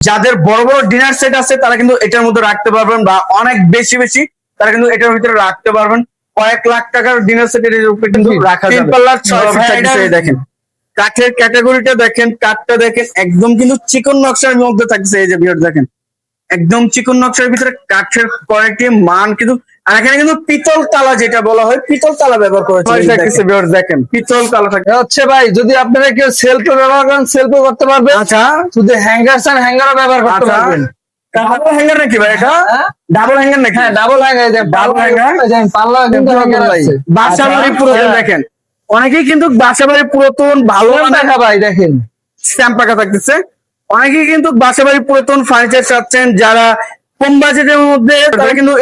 যাদের বড় বড় ডিনার সেট আছে তারা কিন্তু এটার মধ্যে রাখতে পারবেন বা অনেক বেশি বেশি তারা কিন্তু এটার ভিতরে রাখতে পারবেন। কয়েক লাখ টাকার ডিনার সেট এর উপরে কিন্তু রাখা যাবে। দেখেন। কাঠের ক্যাটাগরিটা দেখেন কাঠটা দেখেন একদম কিন্তু চিকন নকশার মধ্যে থাকছে এই যে ভিডিও দেখেন। একদম চিকন নকশার ভিতরে কাঠের কোয়ালিটি মান কিন্তু আর এখানে কিন্তু পিতল তালা যেটা বলা হয় পিতল তালা ব্যবহার করেছে দেখেন। পিতল তালা থাকে। হচ্ছে ভাই যদি আপনারা কেউ সেলফে ব্যবহার করেন সেলফে করতে পারবেন। আচ্ছা। যদি হ্যাঙ্গার চান হ্যাঙ্গারও ব্যবহার করতে আচ্ছা। পারবেন। ডাবল হ্যাঙ্গার নাকি ভাই এটা? ডাবল হ্যাঙ্গার নাকি? হ্যাঁ ডাবল হ্যাঙ্গার যে পাল্লা কিন্তু হ্যাঙ্গার আছে। বাসা বাড়ি হ্যাঁ। দেখেন। অনেকেই কিন্তু বাসা বাড়ি পুরাতন ভালো দেখা ভাই দেখেন। স্ট্যাম্প পাকা থাকতেছে। অনেকেই কিন্তু বাসা বাড়ি পুরাতন ফার্নিচার চাচ্ছেন যারা কম বাজেটের মধ্যে তারা কিন্তু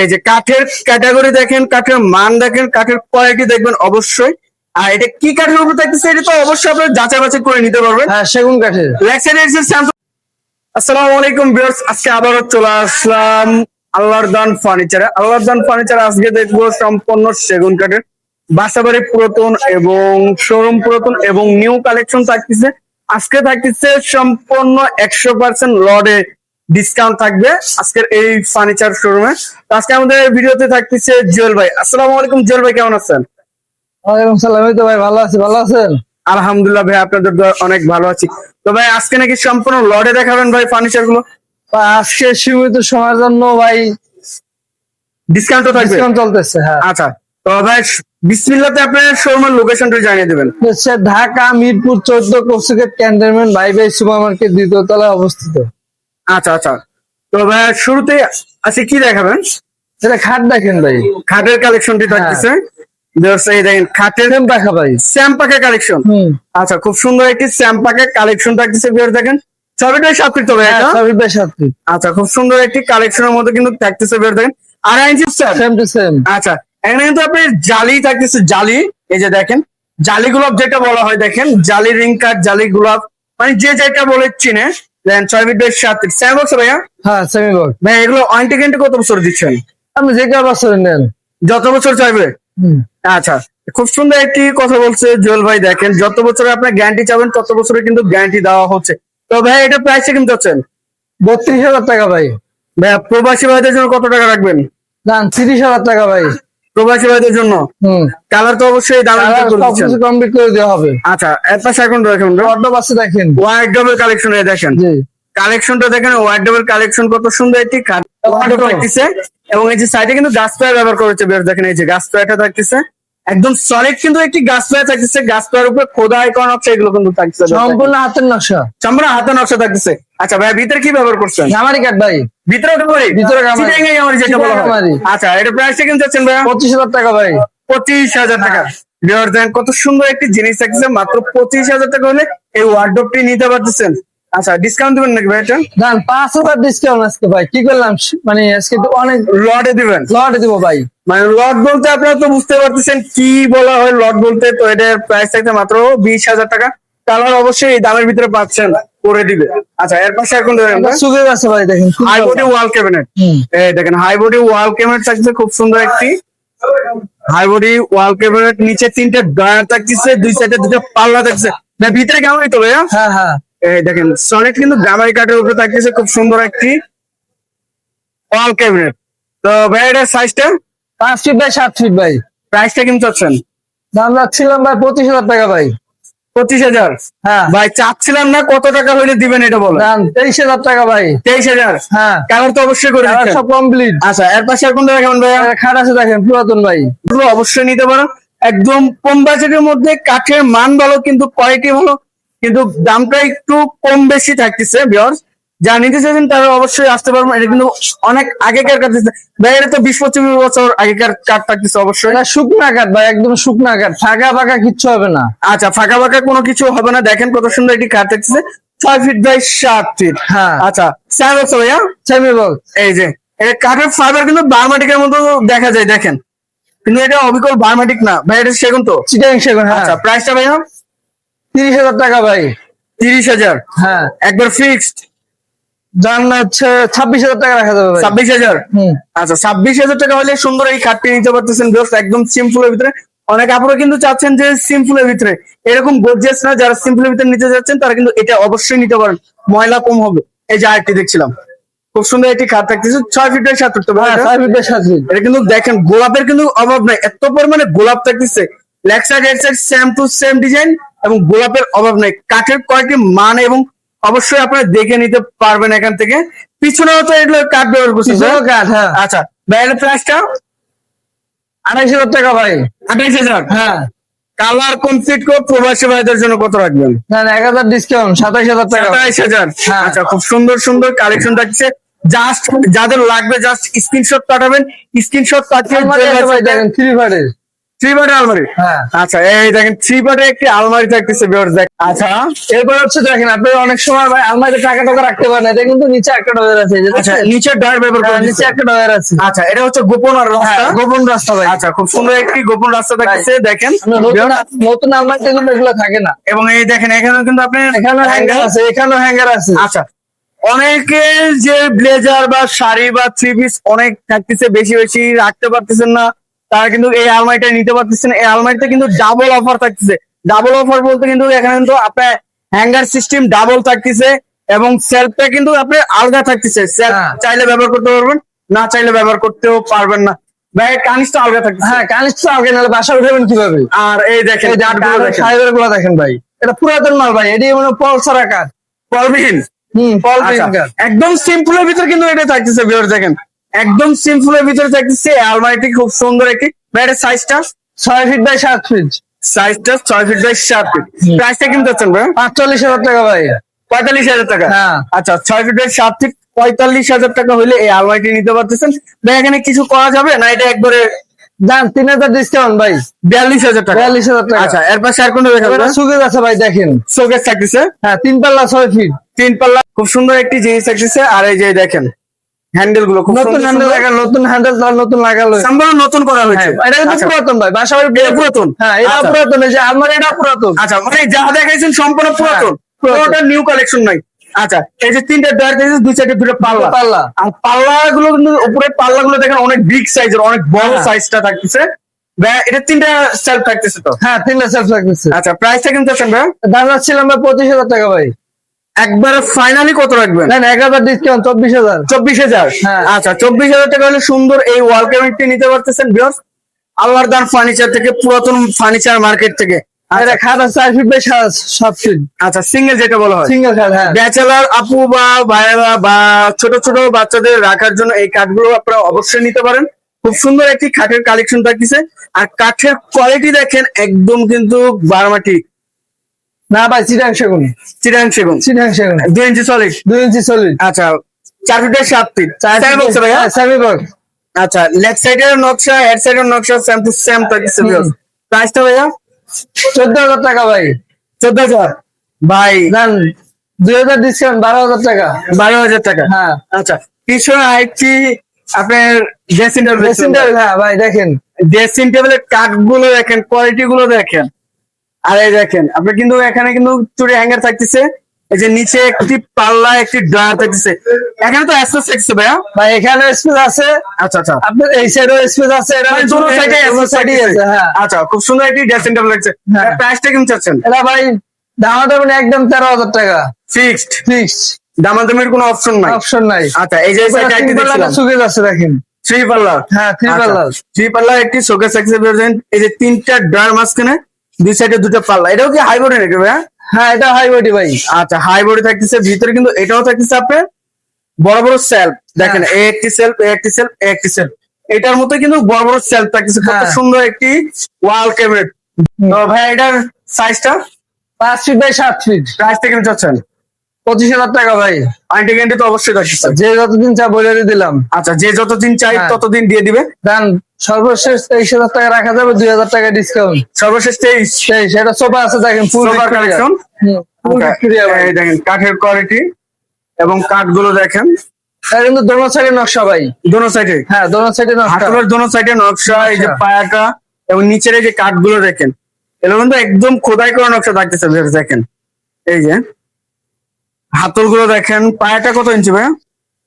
এই যে কাঠের ক্যাটাগরি দেখেন কাঠের মান দেখেন কাঠের কোয়ালিটি দেখবেন অবশ্যই। আর এটা কি কাঠের উপর থাকতেছে এটা তো অবশ্যই আপনার যাচাই বাছাই করে নিতে পারবেন। হ্যাঁ সেগুন কাঠের। আসসালামু আলাইকুম ভিউয়ার্স আজকে আবারও চলে আসলাম আল্লাহর দান ফার্নিচারে আল্লাহর দান ফার্নিচার আজকে দেখব সম্পূর্ণ সেগুন কাঠের। বাসাবাড়ি পুরাতন এবং শোরুম পুরাতন এবং নিউ কালেকশন থাকতেছে। আজকে থাকতেছে সম্পূর্ণ একশো পার্সেন্ট লডে ডিসকাউন্ট থাকবে আজকের এই ফার্নিচার শোরুমে আজকে আমাদের ভিডিওতে থাকতেছে জুয়েল ভাই। আসসালামু আলাইকুম জুয়েল ভাই কেমন আছেন? ওয়ালাইকুম সালাম এই তো ভাই ভালো আছি ভালো আছেন? আলহামদুলিল্লাহ ভাই আপনাদের অনেক ভালো আছি। তো ভাই আজকে নাকি সম্পূর্ণ লডে দেখাবেন ভাই ফার্নিচারগুলো? আজকে সীমিত সময়ের জন্য ভাই ডিসকাউন্টও থাকবে? ডিসকাউন্ট চলতেছে হ্যাঁ। আচ্ছা তো ভাই বিসমিল্লাতে আপনার শোরুমের লোকেশনটা জানিয়ে দেবেন। ঢাকা মিরপুর চোদ্দ কৌশিকের ক্যান্টনমেন্ট সুপার মার্কেট দ্বিতীয় তলায় অবস্থিত। আচ্ছা আচ্ছা। তো ভাই শুরুতে আজকে কি দেখাবেন? এটা খাট দেখেন ভাই। খাটের কালেকশনটি হ্যাঁ। থাকতেছে। কালেকশন আচ্ছা খুব সুন্দর একটি কালেকশন থাকতেছে দেখেন। সাতটি তবে হ্যাঁ সাথে আচ্ছা খুব সুন্দর একটি কালেকশনের মধ্যে কিন্তু থাকতেছে বের দেখেন। আড়াই ইঞ্চি সেম আচ্ছা এখানে কিন্তু আপনি জালি থাকতেছে জালি এই যে দেখেন জালি গোলাপ যেটা বলা হয় দেখেন জালি রিং কাট জালি গোলাপ মানে যে যেটা বলে চিনে দেন ছয় ফিট সাত ফিট বক্স ভাইয়া? হ্যাঁ সেমি বক্স ভাই এগুলো ওয়ারেন্টি গ্যারান্টি কত বছর দিচ্ছেন? আপনি যে বছর নেন। যত বছর চাইবে? আচ্ছা খুব সুন্দর একটি কথা বলছে জুয়েল ভাই দেখেন যত বছরে আপনি গ্যারান্টি চাবেন তত বছরে কিন্তু গ্যারান্টি দেওয়া হচ্ছে। তো ভাই এটা প্রাইসে কিন্তু বত্রিশ হাজার টাকা ভাই। ভাই প্রবাসী ভাইদের জন্য কত টাকা রাখবেন? দাম তিরিশ হাজার টাকা ভাই। প্রবাসী ভাইদের জন্য? কালার তো অবশ্যই কমপ্লিট করে দেওয়া হবে। আচ্ছা এর পাশে এখন দেখেন। অর্ডার বাসে দেখেন। কালেকশন দেখেন কালেকশনটা দেখেন ডবল কালেকশন কত সুন্দর একটি থাকতেছে। এবং এই যে সাইডে কিন্তু গাছ পায়ে ব্যবহার করেছে বেশ দেখেন এই যে গাছ পায়েটা থাকতেছে। একদম সলিড কিন্তু একটি গাছ প্লায়ার থাকতেছে গাছ উপরে খোদা আইকন আছে এগুলো কিন্তু থাকছে সম্পূর্ণ হাতের নকশা। চামড়া হাতে নকশা থাকতেছে। আচ্ছা ভাই ভিতরে কি ব্যবহার করছেন? গামারি কাঠ ভাই। ভিতরে ওটা করি ভিতরে। চিটাগাং যেটা বলা হয়। আচ্ছা এটা প্রাইসটা কিন্তু যাচ্ছেন ভাইয়া? পঁচিশ হাজার টাকা ভাই। পঁচিশ হাজার টাকা। কত সুন্দর একটি জিনিস থাকছে মাত্র পঁচিশ হাজার টাকা হলে এই ওয়ার্ডরোবটি নিতে পারতেছেন। আচ্ছা ডিসকাউন্ট দিবেন নাকি ভাই এটা? দান পাঁচ হাজার ডিসকাউন্ট আজকে ভাই। কি করলাম? মানে আজকে অনেক লটে দিবেন? লট দিব ভাই। মানে লট বলতে আপনারা তো বুঝতে পারতেছেন কি বলা হয় লট বলতে। তো এটার প্রাইস থাকতে মাত্র বিশ হাজার টাকা। কালার অবশ্যই এই দামের ভিতরে পাচ্ছেন করে দিবে। আচ্ছা এর পাশে এখন সুযোগ আছে ভাই দেখেন। হাই বডি ওয়াল ক্যাবিনেট এই দেখেন হাই বডি ওয়াল ক্যাবিনেট থাকছে খুব সুন্দর একটি। হাই বডি ওয়াল ক্যাবিনেট নিচে তিনটে ডয়ার থাকছে দুই সাইডে দুটো পাল্লা থাকছে না ভিতরে কেমন তো ভাইয়া? হ্যাঁ হ্যাঁ। এই দেখেন সনেট কিন্তু গ্রামারি কাঠের উপরে থাকতেছে খুব সুন্দর একটি ওয়াল ক্যাবিনেট তো ভাই এটার সাইজটা পাঁচ ফিট বাই সাত ফিট ভাই প্রাইসটা কিন্তু চাচ্ছেন? দাম রাখছিলাম ভাই পঁচিশ হাজার টাকা ভাই। পঁচিশ হাজার? হ্যাঁ। ভাই চাচ্ছিলাম না কত টাকা হলে দিবেন এটা বলো তেইশ হাজার টাকা ভাই। তেইশ হাজার? হ্যাঁ। কালার তো অবশ্যই করে সব কমপ্লিট আচ্ছা এর পাশে আর কোনটা কেমন ভাইয়া? খাট আছে দেখেন পুরাতন ভাই। অবশ্যই নিতে পারো একদম কম বাজেটের মধ্যে কাঠের মান ভালো কিন্তু কোয়ালিটি ভালো। কিন্তু দামটা একটু কম বেশি থাকতেছে বিয়ার্স যা নিতে চাইছেন তারা অবশ্যই আসতে পারবেন। এটা কিন্তু অনেক আগেকার কাঠ দিচ্ছে। ভাই এটা তো বিশ পঁচিশ বছর আগেকার কাঠ থাকতেছে অবশ্যই। এটা শুকনা কাঠ ভাই একদম শুকনা কাঠ ফাঁকা ফাঁকা কিচ্ছু হবে না। আচ্ছা ফাঁকা ফাঁকা কোনো কিছু হবে না। দেখেন কত সুন্দর একটি কাঠ থাকতেছে। ছয় ফিট বাই সাত ফিট হ্যাঁ। আচ্ছা স্যার বলছো ভাইয়া সেমি বক্স এই যে কাঠের ফাইবার কিন্তু বার্মাটিকের মতো দেখা যায় দেখেন। কিন্তু এটা অবিকল বার্মাটিক না। ভাই এটা সেগুন তো? চিটাং সেগুন হ্যাঁ। আচ্ছা প্রাইসটা ভাইয়া তিরিশ হাজার টাকা ভাই। তিরিশ হাজার? হ্যাঁ। একবার ফিক্সড দাম হচ্ছে ছাব্বিশ হাজার টাকা রাখা যাবে ছাব্বিশ হাজার? আচ্ছা ছাব্বিশ হাজার টাকা হলে সুন্দর এই নিতে পারতেছেন একদম ভিতরে। অনেক আপনারা কিন্তু চাচ্ছেন যে সিম্পলের ভিতরে। এরকম গোর্জিয়াস না যারা সিম্পলের ভিতরে নিতে যাচ্ছেন তারা কিন্তু এটা অবশ্যই নিতে পারেন। ময়লা কম হবে। এই যে দেখছিলাম। খুব সুন্দর একটি খাট থাকতেছে। ছয় ফিটের সাত ফিট হ্যাঁ ছয় ফিটের সাত ফিট এটা কিন্তু দেখেন গোলাপের কিন্তু অভাব নাই। এত পরিমাণে গোলাপ থাকতেছে। Leg side head side same to same design এবং গোলাপের অভাব নাই। কাঠের কয়েকটি মান এবং অবশ্যই আপনারা দেখে নিতে পারবেন এখান থেকে। পিছনেও তো এগুলো কাঠ ব্যবহার করছে হ্যাঁ। আচ্ছা ভাইয়ের প্রাইসটা আড়াইশো হাজার টাকা ভাই। আঠাইশ হাজার? হ্যাঁ। কালার কমপ্লিট করে প্রবাসী ভাইদের জন্য কত রাখবেন? না এক হাজার ডিসকাউন্ট সাতাইশ হাজার টাকা। সাতাইশ হাজার? হ্যাঁ। আচ্ছা খুব সুন্দর সুন্দর কালেকশন থাকছে। জাস্ট যাদের লাগবে জাস্ট স্ক্রিনশট পাঠাবেন। স্ক্রিনশট পাঠিয়ে থ্রি ফাটের থ্রি আলমারি? হ্যাঁ। আচ্ছা এই দেখেন থ্রি একটি আলমারি থাকতেছে দেখ আচ্ছা এরপর হচ্ছে দেখেন আপনি অনেক সময় ভাই আলমারিতে টাকা টাকা রাখতে পারেন এটা কিন্তু নিচে একটা ডয়ার আছে আচ্ছা? ডয়ার ব্যবহার হ্যাঁ, করে নিচে একটা ডয়ার আছে। আচ্ছা এটা হচ্ছে গোপন রাস্তা। হ্যাঁ, গোপন রাস্তা ভাই। আচ্ছা খুব সুন্দর একটি গোপন রাস্তা থাকতেছে দেখেন। নতুন নতুন আলমারিতে কিন্তু এগুলো থাকে না। এবং এই দেখেন এখানে কিন্তু আপনি এখানে হ্যাঙ্গার আছে এখানেও হ্যাঙ্গার আছে। আচ্ছা অনেকে যে ব্লেজার বা শাড়ি বা থ্রি পিস অনেক থাকতেছে বেশি বেশি রাখতে পারতেছেন না। তারা কিন্তু এই আলমারিটা নিতে পারতেছেন এই আলমারিতে কিন্তু ডাবল অফার থাকতেছে। ডাবল অফার বলতে কিন্তু এখানে কিন্তু আপনার হ্যাঙ্গার সিস্টেম ডাবল থাকতেছে এবং সেলফটা কিন্তু আপনার আলাদা থাকতেছে। হ্যাঁ। চাইলে ব্যবহার করতে পারবেন না চাইলে ব্যবহার করতেও পারবেন না। ভাই কানিসটা আলাদা থাকতেছে। হ্যাঁ কানিস তো আগে নাহলে বাসা উঠাবেন কীভাবে? আর এই দেখেন এই যে কাঠগুলো দেখেন। ফাইবারগুলো দেখেন ভাই। এটা পুরাতন মাল ভাই এটি মানে পলসারা কাঠ। পলবিহীন। হুম পল আচ্ছা, কাঠ। একদম সিম্পলের ভিতর কিন্তু এটা থাকতেছে ভিউয়ার দেখেন। একদম সিম্পলের ভিতরে থাকতেছে আলমারিটি খুব সুন্দর একটি ব্যাটের সাইজটা ছয় ফিট বাই সাত ফিট সাইজটা ছয় ফিট বাই সাত ফিট প্রাইসটা কিন্তু চাচ্ছেন ভাই? পাঁচচল্লিশ হাজার টাকা ভাই। পঁয়তাল্লিশ হাজার টাকা? হ্যাঁ। আচ্ছা ছয় ফিট বাই সাত ফিট পঁয়তাল্লিশ হাজার টাকা হলে এই আলমারিটি নিতে পারতেছেন। ভাই এখানে কিছু করা যাবে না এটা একবারে দাম তিন হাজার ডিসকাউন্ট ভাই। বিয়াল্লিশ হাজার টাকা? বিয়াল্লিশ হাজার টাকা। আচ্ছা শেয়ার কোনটা দেখাবো এবারে সুগেজ আছে ভাই দেখেন। শোকেস থাকতেছে? হ্যাঁ তিন পাল্লা ছয় ফিট তিন পাল্লা খুব সুন্দর একটি জিনিস থাকতেছে। আর এই যে দেখেন হ্যান্ডেলগুলো নতুন হ্যান্ডেল লাগা নতুন হ্যান্ডেল নতুন লাগালো। সম্পূর্ণ নতুন করা হয়েছে। হ্যাঁ, এটা কিন্তু আচ্ছা। পুরাতন ভাই বাসা বাড়ি এটা পুরাতন? হ্যাঁ এটা আচ্ছা। পুরাতন যে আমার এটা পুরাতন। আচ্ছা মানে যা দেখাইছেন সম্পূর্ণ পুরাতন। হ্যাঁ, পুরোটা নিউ কালেকশন নাই। আচ্ছা এই যে তিনটা ডয়ার দিয়েছে দুই সাইডে দুটো পাল্লা। পাল্লা। আর পাল্লা গুলো কিন্তু উপরে পাল্লা গুলো দেখেন অনেক বিগ সাইজের অনেক বড়। সাইজটা থাকতেছে। এটা তিনটা সেলফ থাকতেছে তো? হ্যাঁ তিনটা সেলফ লাগতেছে আচ্ছা প্রাইসটা কিন্তু আছেন ভাই দাম রাখছিলাম পঁচিশ হাজার টাকা ভাই। একবারে ফাইনালি কত রাখবেন? না এক হাজার ডিসকাউন্ট চব্বিশ হাজার। চব্বিশ হাজার? হ্যাঁ। আচ্ছা চব্বিশ হাজার টাকা হলে সুন্দর এই ওয়াল ক্যাবিনেটটি নিতে পারতেছেন বিয়স আল্লাহর দান ফার্নিচার থেকে পুরাতন ফার্নিচার মার্কেট থেকে। এটা খাট আছে চার ফিট বাই সাত সাত ফিট আচ্ছা সিঙ্গেল যেটা বলা হয়। সিঙ্গেল খাট হ্যাঁ। ব্যাচেলার আপু বা ভাইয়েরা বা ছোট ছোট বাচ্চাদের রাখার জন্য এই কাঠগুলো আপনারা অবশ্যই নিতে পারেন। খুব সুন্দর একটি খাটের কালেকশন থাকতেছে। আর কাঠের কোয়ালিটি দেখেন একদম কিন্তু বারমাটি। না ভাই চিটাং সেগুন। চিরাং সেগুন। চিটাং সেগুন। দুই ইঞ্চি সলিড দুই ইঞ্চি সলিড আচ্ছা চার ফিটের সাত ফিট বক্স ভাইয়া? সেমি বক্স আচ্ছা লেগ সাইডের নকশা হেড সাইডের নকশা সেম টু সেম প্রাইসটা ভাইয়া? চোদ্দ হাজার টাকা ভাই। চোদ্দ হাজার? ভাই দুই হাজার ডিসকাউন্ট বারো হাজার টাকা। বারো হাজার টাকা। হ্যাঁ। আচ্ছা পিছনে আরেকটি আপনার ড্রেসিং ড্রেসিং টেবিল হ্যাঁ ভাই দেখেন। ড্রেসিং টেবিলের কাঠগুলো দেখেন কোয়ালিটি গুলো দেখেন। আর এই দেখেন আপনি কিন্তু এখানে কিন্তু চুরি হ্যাঙ্গার থাকতেছে। এই যে নিচে একটি পাল্লা একটি ড্রয়ার থাকতেছে। এখানে তো অ্যাসেস থাকছে ভাইয়া? ভাই এখানে স্পেস আছে। আচ্ছা আচ্ছা। আপনার এই সাইডেও স্পেস আছে এটা মানে দুটো সাইডে সাইডে আছে হ্যাঁ। আচ্ছা খুব সুন্দর একটি ড্রেসিং টেবিল লাগছে। হ্যাঁ। প্রাইসটা কেমন চাচ্ছেন? এটা ভাই দাম দেবেন একদম তেরো হাজার টাকা। ফিক্সড ফিক্স দামাদামির কোনো অপশন নাই? অপশন নাই। আচ্ছা এই যে সাইডে একটি দেখছিলাম। সুগেজ আছে দেখেন। থ্রি পাল্লা? হ্যাঁ থ্রি পাল্লা। থ্রি পাল্লা একটি শোকেস এক্সিবিশন এই যে তিনটা ড্রয়ার মাঝখানে দুই সাইডে দুটো পাল্লা। এটাও কি হাই বোর্ডে নাকি ভাইয়া? হ্যাঁ এটা হাই বডি ভাই। আচ্ছা হাই থাকতেছে ভিতরে কিন্তু এটাও থাকতেছে আপনার বড় বড় সেলফ দেখেন হ্যাঁ। এ একটি সেলফ এ একটি সেলফ এ একটি সেলফ এটার মতো কিন্তু বড় বড় সেলফ থাকতেছে। কত হ্যাঁ। সুন্দর একটি ওয়াল ক্যাবিনেট তো ভাই এটার সাইজটা পাঁচ ফিট বাই সাত ফিট প্রাইসটা কেমন চাচ্ছেন? পঁচিশ হাজার টাকা ভাই। আন্টি গ্যান্টি তো অবশ্যই যে যতদিন চা বলে দিলাম। আচ্ছা যে যতদিন চাই হ্যাঁ। ততদিন দিয়ে দিবে? দাম সর্বশেষ তেইশ হাজার টাকা রাখা যাবে দুই হাজার টাকা ডিসকাউন্ট সর্বশেষ তেইশ? সেই সেটা সোফা আছে দেখেন ফুল কালেকশন দেখেন কাঠের কোয়ালিটি এবং কাঠগুলো দেখেন। এটা কিন্তু দোনো সাইডে নকশা ভাই। দোনো সাইডে হ্যাঁ দোনো সাইডে দোনো সাইডে নকশা এই যে নকশা। পায়াটা এবং নিচের এই যে কাঠগুলো দেখেন এগুলো কিন্তু একদম খোদাই করা নকশা থাকতেছে দেখেন। এই যে হাতুলগুলো দেখেন পায়াটা কত ইঞ্চি ভাই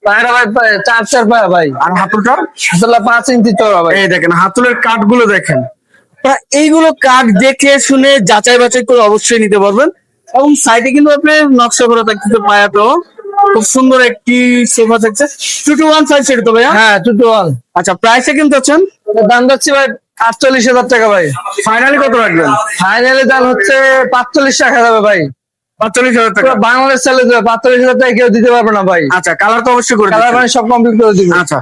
পায়রা ভাই চার চার পায়া ভাই। আর হাতুলটা? আসলে পাঁচ ইঞ্চি চড়া ভাই। এই দেখেন হাতুলের কাঠগুলো দেখেন। আপনারা এইগুলো কাঠ দেখে শুনে যাচাই বাছাই করে অবশ্যই নিতে পারবেন। এবং সাইডে কিন্তু আপনি নকশা করা থাকতে পায়া তো। খুব সুন্দর একটি সোফা থাকছে। Two two one size set তো ভাইয়া? হ্যাঁ টু টু ওয়ান আচ্ছা প্রাইসে কিন্তু আছেন দাম যাচ্ছে ভাই আটচল্লিশ হাজার টাকা ভাই। ফাইনালি কত রাখবেন? ফাইনালি দাম হচ্ছে পাঁচচল্লিশ টাকা যাবে ভাই। পাঁচচল্লিশ হাজার টাকা। বাংলাদেশ চালে দেবে পাঁচচল্লিশ হাজার টাকা কেউ দিতে পারবে না ভাই। আচ্ছা কালার তো অবশ্যই করে কালার মানে সব কমপ্লিট করে দিবে। আচ্ছা।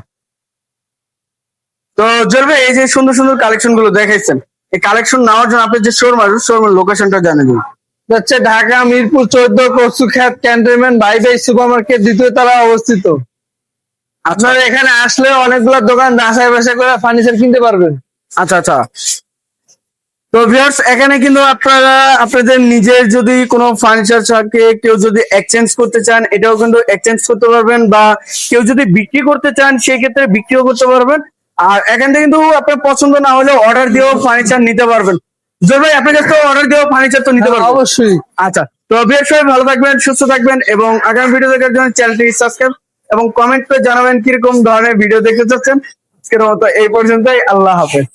তো জলবে এই যে সুন্দর সুন্দর কালেকশনগুলো দেখাইছেন এই কালেকশন নেওয়ার জন্য আপনি যে শোরুম আসবেন শোরুমের লোকেশনটা জানিয়ে দিন। হচ্ছে ঢাকা মিরপুর চোদ্দ Kochukhet cantonment by by super market দ্বিতীয় তলা অবস্থিত। আপনারা এখানে আসলে অনেকগুলো দোকান যাচাই বাছাই করে ফার্নিচার কিনতে পারবেন। আচ্ছা আচ্ছা। তো ভিউয়ার্স এখানে কিন্তু আপনারা আপনাদের নিজের যদি কোনো ফার্নিচার থাকে কেউ যদি এক্সচেঞ্জ করতে চান এটাও কিন্তু এক্সচেঞ্জ করতে পারবেন বা কেউ যদি বিক্রি করতে চান সেই ক্ষেত্রে বিক্রিও করতে পারবেন। আর এখান থেকে কিন্তু আপনার পছন্দ না হলে অর্ডার দিয়েও ফার্নিচার নিতে পারবেন। জোর ভাই আপনার কাছে অর্ডার দিয়েও ফার্নিচার তো নিতে পারবেন? অবশ্যই। আচ্ছা তো ভিউয়ার্স সবাই ভালো থাকবেন সুস্থ থাকবেন এবং আগামী ভিডিও দেখার জন্য চ্যানেলটি সাবস্ক্রাইব এবং কমেন্ট করে জানাবেন কীরকম ধরনের ভিডিও দেখতে চাচ্ছেন। আজকের মতো এই পর্যন্তই আল্লাহ হাফেজ।